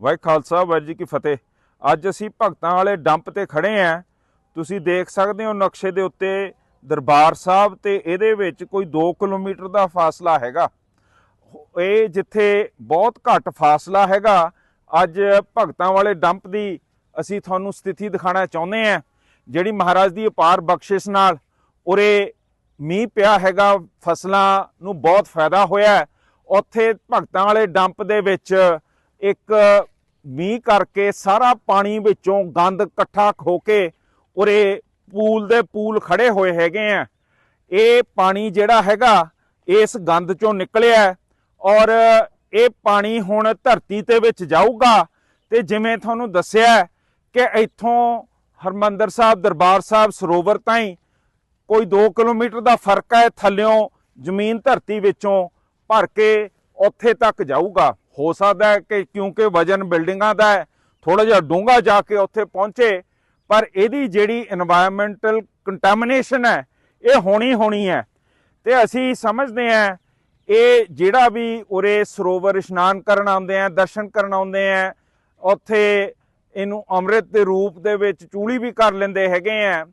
ਵਾਹਿ ਖਾਲਸਾ ਵਾਹਿਗੁਰੂ ਜੀ ਕੀ ਫਤਿਹ। ਅੱਜ ਅਸੀਂ ਭਗਤਾਂ ਵਾਲੇ ਡੰਪ ਤੇ ਖੜੇ ਆਂ। ਤੁਸੀਂ ਦੇਖ ਸਕਦੇ ਹੋ ਨਕਸ਼ੇ ਦੇ ਉੱਤੇ ਦਰਬਾਰ ਸਾਹਿਬ ਤੇ ਇਹਦੇ ਵਿੱਚ ਕੋਈ 2 ਕਿਲੋਮੀਟਰ ਦਾ ਫਾਸਲਾ ਹੈਗਾ। ਇਹ ਜਿੱਥੇ ਬਹੁਤ ਘੱਟ ਫਾਸਲਾ ਹੈਗਾ, ਅੱਜ ਭਗਤਾਂ ਵਾਲੇ ਡੰਪ ਦੀ ਅਸੀਂ ਤੁਹਾਨੂੰ ਸਥਿਤੀ ਦਿਖਾਣਾ ਚਾਹੁੰਦੇ ਆਂ। ਜਿਹੜੀ ਮਹਾਰਾਜ ਦੀ ਅਪਾਰ ਬਖਸ਼ਿਸ਼ ਨਾਲ ਉਰੇ ਮੀਂਹ ਪਿਆ ਹੈਗਾ, ਫਸਲਾਂ ਨੂੰ ਬਹੁਤ ਫਾਇਦਾ ਹੋਇਆ। ਉੱਥੇ ਭਗਤਾਂ ਵਾਲੇ ਡੰਪ ਦੇ ਵਿੱਚ ਇੱਕ ਮੀਂਹ ਕਰਕੇ ਸਾਰਾ ਪਾਣੀ ਵਿੱਚੋਂ ਗੰਦ ਇਕੱਠਾ ਖੋ ਕੇ ਉਰੇ ਪੂਲ ਦੇ ਪੂਲ ਖੜੇ ਹੋਏ ਹੈਗੇ ਆ। ਇਹ ਪਾਣੀ ਜਿਹੜਾ ਹੈਗਾ, ਇਸ ਗੰਦ ਚੋਂ ਨਿਕਲਿਆ ਔਰ ਇਹ ਪਾਣੀ ਹੁਣ ਧਰਤੀ ਤੇ ਵਿੱਚ ਜਾਊਗਾ ਤੇ ਜਿਵੇਂ ਤੁਹਾਨੂੰ ਦੱਸਿਆ ਕਿ ਇੱਥੋਂ ਹਰਮੰਦਰ ਸਾਹਿਬ, ਦਰਬਾਰ ਸਾਹਿਬ, ਸਰੋਵਰ ਤਾਈਂ ਕੋਈ 2 ਕਿਲੋਮੀਟਰ ਦਾ ਫ਼ਰਕ ਹੈ, ਥੱਲਿਓਂ ਜ਼ਮੀਨ ਧਰਤੀ ਵਿੱਚੋਂ ਭਰ ਕੇ ਉੱਥੇ ਤੱਕ ਜਾਊਗਾ। ਹੋ ਸਕਦਾ ਹੈ ਕਿ ਕਿਉਂਕਿ ਵਜਨ ਬਿਲਡਿੰਗਾਂ ਦਾ ਹੈ ਥੋੜਾ ਜਿਹਾ ਡੂੰਗਾ ਜਾ ਕੇ ਉੱਥੇ ਪਹੁੰਚੇ, ਪਰ ਇਹਦੀ ਜਿਹੜੀ এনवायरमेंटल ਕੰਟਾਮੀਨੇਸ਼ਨ ਹੈ, ਇਹ ਹੋਣੀ ਹੋਣੀ ਹੈ। ਤੇ ਅਸੀਂ ਸਮਝਦੇ ਹਾਂ, ਇਹ ਜਿਹੜਾ ਵੀ ਉਰੇ ਸਰੋਵਰ ਇਸ਼ਨਾਨ ਕਰਨ ਆਉਂਦੇ ਆ, ਦਰਸ਼ਨ ਕਰਨ ਆਉਂਦੇ ਆ, ਉੱਥੇ ਇਹਨੂੰ ਅੰਮ੍ਰਿਤ ਦੇ ਰੂਪ ਦੇ ਵਿੱਚ ਚੂਲੀ ਵੀ ਕਰ ਲੈਂਦੇ ਹੈਗੇ ਆ,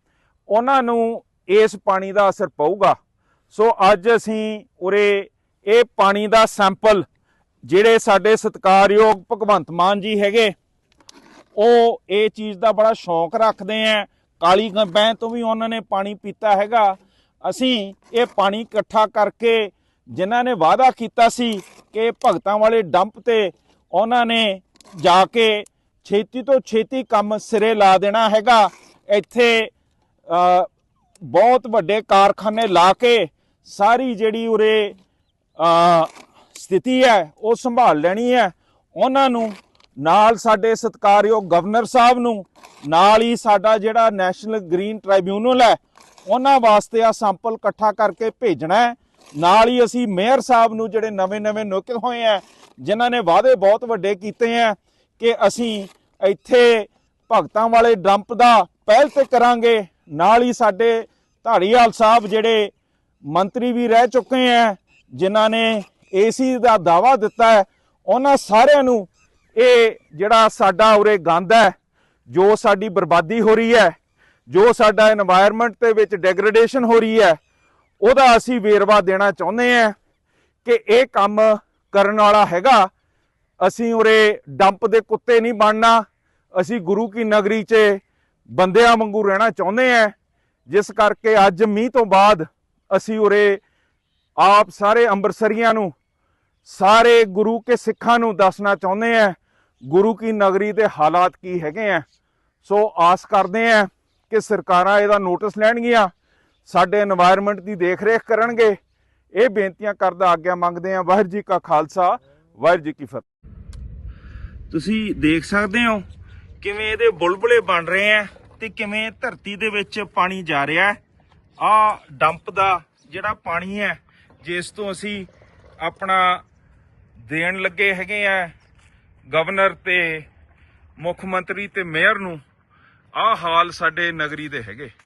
ਉਹਨਾਂ ਨੂੰ ਇਸ ਪਾਣੀ ਦਾ ਅਸਰ ਪਊਗਾ। ਸੋ ਅੱਜ ਅਸੀਂ ਉਰੇ ਇਹ ਪਾਣੀ ਦਾ ਸੈਂਪਲ ਜਿਹੜੇ ਸਾਡੇ ਸਤਿਕਾਰਯੋਗ ਭਗਵੰਤ ਮਾਨ ਜੀ ਹੈਗੇ, ਉਹ ਇਹ ਚੀਜ਼ ਦਾ ਬੜਾ ਸ਼ੌਂਕ ਰੱਖਦੇ ਆ ਕਾਲੀ ਗੰਬੈਂ ਤੋਂ ਵੀ ਉਹਨਾਂ ਨੇ ਪਾਣੀ ਪੀਤਾ ਹੈਗਾ। ਅਸੀਂ ਇਹ ਪਾਣੀ ਇਕੱਠਾ ਕਰਕੇ ਜਿਨ੍ਹਾਂ ਨੇ ਵਾਅਦਾ ਕੀਤਾ ਸੀ ਕਿ ਭਗਤਾਂ ਵਾਲੇ ਡੰਪ ਤੇ ਉਹਨਾਂ ਨੇ ਜਾ ਕੇ ਛੇਤੀ ਤੋਂ ਛੇਤੀ ਕੰਮ ਸਿਰੇ ਲਾ ਦੇਣਾ ਹੈਗਾ। ਇੱਥੇ ਬਹੁਤ ਵੱਡੇ ਕਾਰਖਾਨੇ ਲਾ ਕੇ ਸਾਰੀ ਜਿਹੜੀ ਉਰੇ ਸਥਿਤੀ ਹੈ, ਉਹ ਸੰਭਾਲ ਲੈਣੀ ਹੈ। ਉਹਨਾਂ ਨੂੰ ਨਾਲ ਸਾਡੇ ਸਤਿਕਾਰਯੋਗ ਗਵਰਨਰ ਸਾਹਿਬ ਨੂੰ, ਨਾਲ ਹੀ ਸਾਡਾ ਜਿਹੜਾ ਨੈਸ਼ਨਲ ਗ੍ਰੀਨ ਟ੍ਰਾਈਬਿਊਨਲ ਹੈ, ਉਹਨਾਂ ਵਾਸਤੇ ਆ ਸੈਂਪਲ ਇਕੱਠਾ ਕਰਕੇ ਭੇਜਣਾ ਹੈ। ਨਾਲ ਹੀ ਅਸੀਂ ਮੇਅਰ ਸਾਹਿਬ ਨੂੰ ਜਿਹੜੇ ਨਵੇਂ-ਨਵੇਂ ਨਿਯੁਕਤ ਹੋਏ ਆ ਜਿਨ੍ਹਾਂ ਨੇ ਵਾਅਦੇ ਬਹੁਤ ਵੱਡੇ ਕੀਤੇ ਆ ਕਿ ਅਸੀਂ ਇੱਥੇ ਭਗਤਾਂ ਵਾਲੇ ਡੰਪ ਦਾ ਪਹਿਲ ਤੇ ਕਰਾਂਗੇ। ਨਾਲ ਹੀ ਸਾਡੇ ਧਾੜੀਵਾਲ ਸਾਹਿਬ ਜਿਹੜੇ ਮੰਤਰੀ ਵੀ ਰਹਿ ਚੁੱਕੇ ਆ ਜਿਨ੍ਹਾਂ ਨੇ ਏਸੀ ਦਾ ਦਾਵਾ ਦਿੱਤਾ ਹੈ, ਉਹਨਾਂ ਸਾਰਿਆਂ ਨੂੰ ਇਹ ਜਿਹੜਾ ਸਾਡਾ ਉਰੇ ਗੰਦ ਹੈ, ਜੋ ਸਾਡੀ ਬਰਬਾਦੀ ਹੋ ਰਹੀ ਹੈ, ਜੋ ਸਾਡਾ এনवायरमेंट ਦੇ ਵਿੱਚ ਡੈਗਰੇਡੇਸ਼ਨ ਹੋ ਰਹੀ ਹੈ, ਉਹਦਾ ਅਸੀਂ ਵੇਰਵਾ ਦੇਣਾ ਚਾਹੁੰਦੇ ਆ ਕਿ ਇਹ ਕੰਮ ਕਰਨ ਵਾਲਾ ਹੈਗਾ। ਅਸੀਂ ਉਰੇ ਡੰਪ ਦੇ ਕੁੱਤੇ ਨਹੀਂ ਬਣਨਾ, ਅਸੀਂ ਗੁਰੂ ਕੀ ਨਗਰੀ 'ਚ ਬੰਦਿਆਂ ਵਾਂਗੂ ਰਹਿਣਾ ਚਾਹੁੰਦੇ ਆ ਜਿਸ ਕਰਕੇ ਅੱਜ ਮੀਂਹ ਤੋਂ ਬਾਅਦ ਅਸੀਂ ਉਰੇ ਆਪ ਸਾਰੇ ਅੰਬਰਸਰੀਆਂ ਨੂੰ ਸਾਰੇ ਗੁਰੂ ਕੇ ਸਿੱਖਾਂ ਨੂੰ ਦੱਸਣਾ ਚਾਹੁੰਦੇ ਆ, ਗੁਰੂ ਕੀ ਨਗਰੀ ਦੇ ਹਾਲਾਤ ਕੀ ਹੈਗੇ ਆ। ਸੋ ਆਸ ਕਰਦੇ ਆ ਕਿ ਸਰਕਾਰਾਂ ਇਹਦਾ ਨੋਟਿਸ ਲੈਣਗੀਆਂ, ਸਾਡੇ এনवायरमेंट ਦੀ ਦੇਖ ਰੇਖ ਕਰਨਗੇ। ਇਹ ਬੇਨਤੀਆਂ ਕਰਦਾ ਆਗਿਆ ਮੰਗਦੇ ਆ, ਵਾਹਿਗੁਰੂ ਜੀ ਕਾ ਖਾਲਸਾ, ਵਾਹਿਗੁਰੂ ਜੀ ਕੀ ਫਤਿਹ। ਤੁਸੀਂ ਦੇਖ ਸਕਦੇ ਹੋ ਕਿਵੇਂ ਇਹਦੇ ਬੁਲਬੁਲੇ ਬਣ ਰਹੇ ਆ ਤੇ ਕਿਵੇਂ ਧਰਤੀ ਦੇ ਵਿੱਚ ਪਾਣੀ ਜਾ ਰਿਹਾ ਆ ਡੰਪ ਦਾ ਜਿਹੜਾ ਪਾਣੀ ਹੈ, ਜਿਸ ਤੋਂ ਅਸੀਂ ਆਪਣਾ ਦੇਣ ਲੱਗੇ ਹੈਗੇ ਆ ਗਵਰਨਰ ਤੇ ਮੁੱਖ ਮੰਤਰੀ ਤੇ ਮੇਅਰ ਨੂੰ, ਆਹ ਹਾਲ ਸਾਡੇ ਨਗਰੀ ਦੇ ਹੈਗੇ।